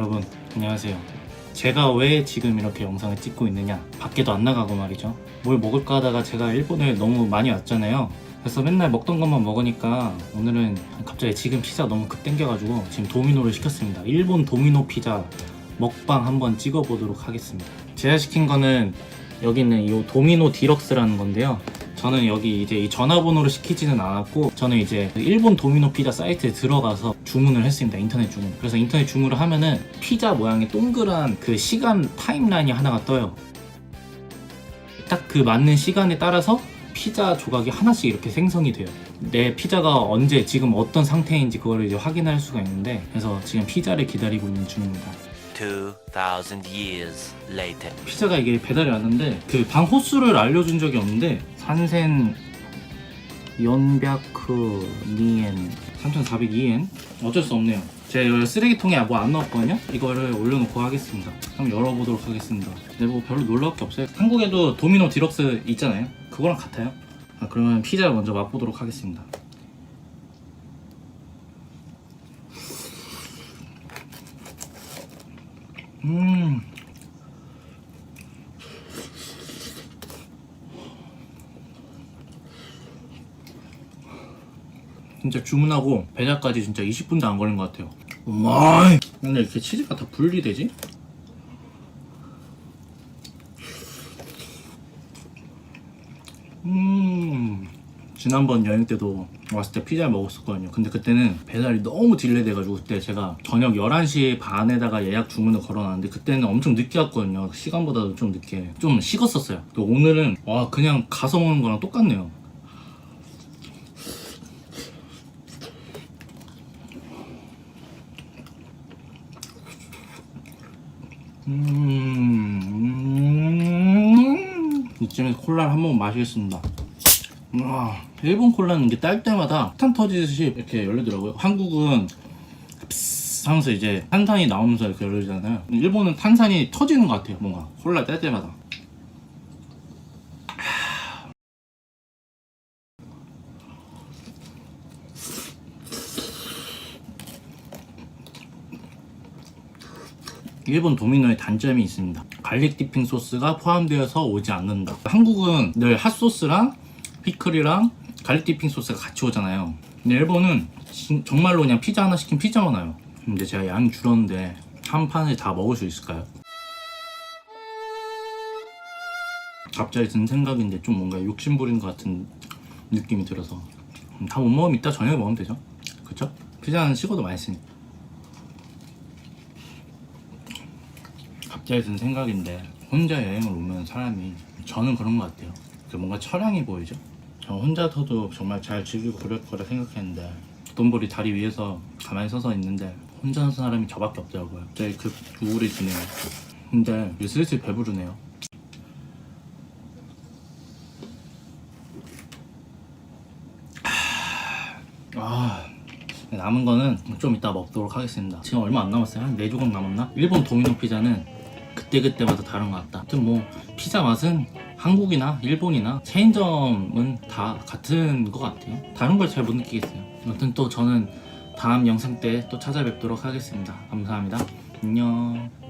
여러분 안녕하세요. 제가 왜 지금 이렇게 영상을 찍고 있느냐? 밖에도 안 나가고 말이죠. 뭘 먹을까 하다가 제가 일본에 너무 많이 왔잖아요. 그래서 맨날 먹던 것만 먹으니까 오늘은 갑자기 지금 피자 너무 급 땡겨가지고 지금 도미노를 시켰습니다. 일본 도미노 피자 먹방 한번 찍어보도록 하겠습니다. 제가 시킨 거는 여기 있는 이 도미노 디럭스라는 건데요. 저는 여기 이제 이 전화번호를 시키지는 않았고 저는 이제 일본 도미노 피자 사이트에 들어가서 주문을 했습니다 인터넷 주문. 그래서 인터넷 주문을 하면은 피자 모양의 동그란 그 시간 타임라인이 하나가 떠요. 딱 그 맞는 시간에 따라서 피자 조각이 하나씩 이렇게 생성이 돼요. 내 피자가 언제 지금 어떤 상태인지 그걸 이제 확인할 수가 있는데 그래서 지금 피자를 기다리고 있는 중입니다. 2,000 years later. 피자가 이게 배달이 왔는데 그 방 호수를 알려준 적이 없는데 산센 연백크 니엔 3,402엔? 어쩔 수 없네요. 제가 쓰레기통에 뭐 안 넣었거든요? 이거를 올려놓고 하겠습니다. 한번 열어보도록 하겠습니다. 근데 뭐 별로 놀라울 게 없어요. 한국에도 도미노 디럭스 있잖아요. 그거랑 같아요? 아, 그러면 피자 먼저 맛보도록 하겠습니다. 음 진짜 주문하고 배달까지 진짜 20분도 안 걸린 것 같아요. 마이. 근데 이렇게 치즈가 다 분리되지? 음. 지난번 여행 때도 왔을 때 피자 먹었었거든요. 근데 그때는 배달이 너무 딜레이 돼가지고 그때 제가 저녁 11시 반에다가 예약 주문을 걸어놨는데 그때는 엄청 늦게 왔거든요. 시간보다도 좀 늦게. 좀 식었었어요. 또 오늘은 와 그냥 가서 먹는 거랑 똑같네요. 음, 이쯤에 콜라를 한 번 마시겠습니다. 와, 일본 콜라는 이게 딸 때마다 탄 터지듯이 이렇게 열리더라고요. 한국은 하면서 이제 탄산이 나오면서 이렇게 열리잖아요. 일본은 탄산이 터지는 것 같아요. 뭔가 콜라 딸 때마다. 일본 도미노의 단점이 있습니다. 갈릭 디핑 소스가 포함되어서 오지 않는다. 한국은 늘 핫소스랑 피클이랑 갈릭 디핑 소스가 같이 오잖아요. 근데 일본은 진- 정말로 그냥 피자 하나 시킨 피자만 와요. 근데 제가 양이 줄었는데 한 판을 다 먹을 수 있을까요? 갑자기 든 생각인데 좀 뭔가 욕심 부리는 것 같은 느낌이 들어서 다 못 먹으면 이따 저녁에 먹으면 되죠? 그쵸? 피자는 식어도 맛있으니까 갑자기 든 생각인데 혼자 여행을 오면 사람이 저는 그런 것 같아요 그 뭔가 처량해 보이죠 저 혼자서도 정말 잘 즐기고 그럴 거라 생각했는데 돈벌이 다리 위에서 가만히 서서 있는데 혼자 사는 사람이 저밖에 없더라고요 갑자기 그 우울해지네요 근데 슬슬 배부르네요 아 남은 거는 좀 이따 먹도록 하겠습니다. 지금 얼마 안 남았어요. 한 4조각 남았나? 일본 도미노 피자는 그때그때마다 다른 것 같다. 아무튼 뭐 피자 맛은 한국이나 일본이나 체인점은 다 같은 것 같아요. 다른 걸 잘 못 느끼겠어요. 아무튼 또 저는 다음 영상 때 또 찾아뵙도록 하겠습니다. 감사합니다. 안녕.